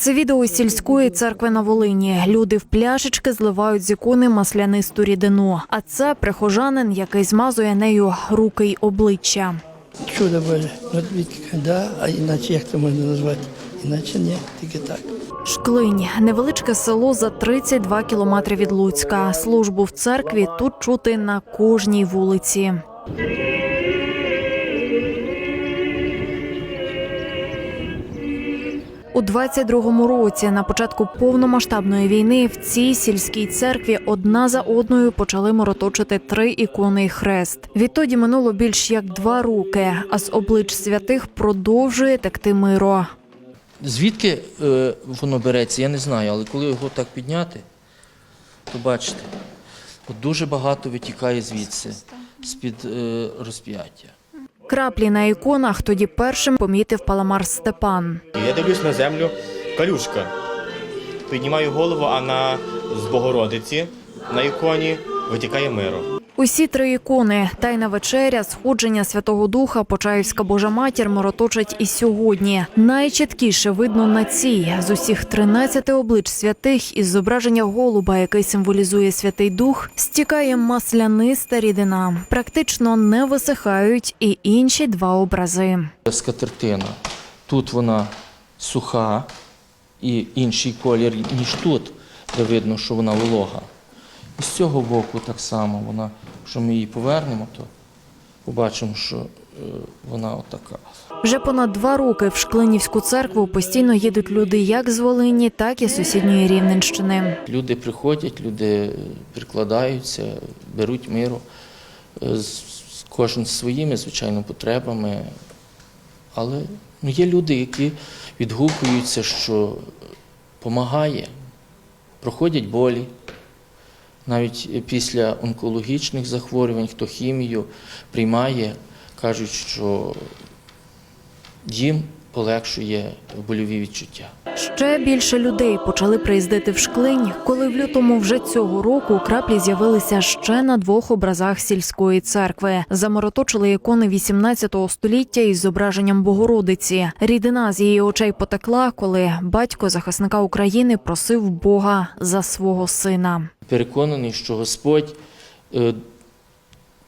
Це відео із сільської церкви на Волині. Люди в пляшечки зливають з ікони маслянисту рідину. А це прихожанин, який змазує нею руки й обличчя. Чудо Боже, да, а іначе як це можна назвати? Іначе ні, тільки так. Шклинь невеличке село за 32 кілометри від Луцька. Службу в церкві тут чути на кожній вулиці. У 22-му році, на початку повномасштабної війни, в цій сільській церкві одна за одною почали мороточити три ікони й хрест. Відтоді минуло більш як два роки, а з облич святих продовжує текти миро. Звідки е, воно береться, я не знаю, але коли його так підняти, то бачите, от дуже багато витікає звідси, з-під е, розп'яття. Краплі на іконах тоді першим помітив паламар Степан. Я дивлюсь на землю, калюшка. Піднімаю голову, а на Богородиці на іконі витікає миро. Усі три ікони Тайна вечеря, сходження Святого Духа, Почаївська Божа Матір мороточать і сьогодні. Найчіткіше видно на цій з усіх 13 облич святих із зображення голуба, який символізує Святий Дух, стікає масляниста рідина. Практично не висихають і інші два образи. Скатертина. Тут вона суха і інший колір, ніж тут, де видно, що вона волога. І з цього боку так само вона, якщо ми її повернемо, то побачимо, що е, вона отака. Вже понад два роки в Шклинівську церкву постійно їдуть люди як з Волині, так і з сусідньої Рівненщини. Люди приходять, люди е, прикладаються, беруть миру, е, кожен з своїми, звичайно, потребами. Але ну, є люди, які відгукуються, що допомагає, проходять болі. Навіть після онкологічних захворювань, хто хімію приймає, кажуть, що їм полегшує больові відчуття. Ще більше людей почали приїздити в Шклинь, коли в лютому вже цього року краплі з'явилися ще на двох образах сільської церкви. Замороточили ікони 18 століття із зображенням Богородиці. Рідина з її очей потекла, коли батько захисника України просив Бога за свого сина. Переконаний, що Господь е,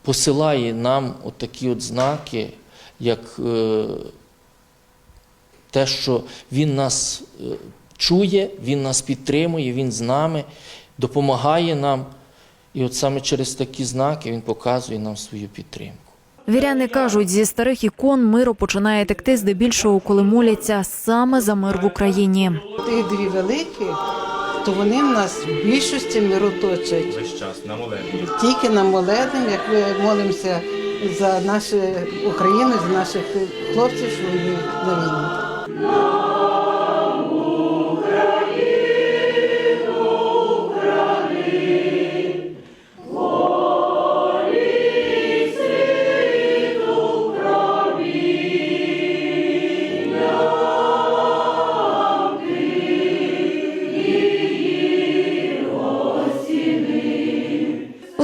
посилає нам от такі от знаки, як е, те, що Він нас е, чує, Він нас підтримує, Він з нами, допомагає нам. І от саме через такі знаки Він показує нам свою підтримку. Віряни кажуть, зі старих ікон миро починає текти здебільшого, коли моляться саме за мир в Україні. Тих дві великі, то вони в нас в більшості мироточать. Весь час на молебні. Тільки на молебні, як ми молимося за нашу Україну, за наших хлопців, що воюють на війні.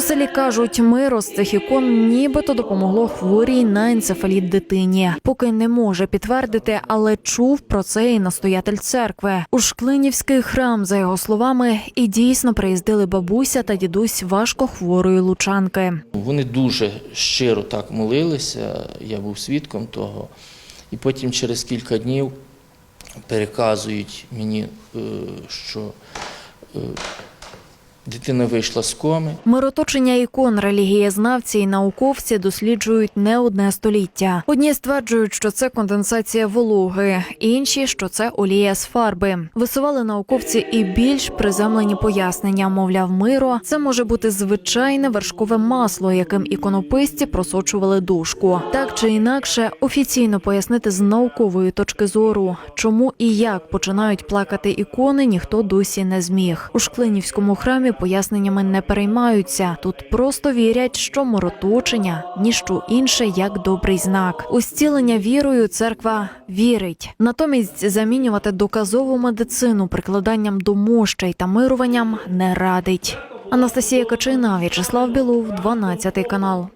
Селі кажуть, миро з цих ікон нібито допомогло хворій на енцефаліт дитині. Поки не може підтвердити, але чув про це і настоятель церкви. У Шклинівський храм, за його словами, і дійсно приїздили бабуся та дідусь важко хворої лучанки. Вони дуже щиро так молилися, я був свідком того. І потім через кілька днів переказують мені, е, що е, дитина вийшла з коми. Мироточення ікон релігієзнавці і науковці досліджують не одне століття. Одні стверджують, що це конденсація вологи, інші, що це олія з фарби. Висували науковці і більш приземлені пояснення. Мовляв, миро це може бути звичайне вершкове масло, яким іконописці просочували дошку. Так чи інакше, офіційно пояснити з наукової точки зору, чому і як починають плакати ікони, ніхто досі не зміг. У Шклинівському храмі поясненнями не переймаються. Тут просто вірять, що мороточення ніщо інше як добрий знак. У зцілення вірою церква вірить. Натомість замінювати доказову медицину прикладанням до мощей та мируванням не радить. Анастасія Качина, В'ячеслав Білов, 12 канал.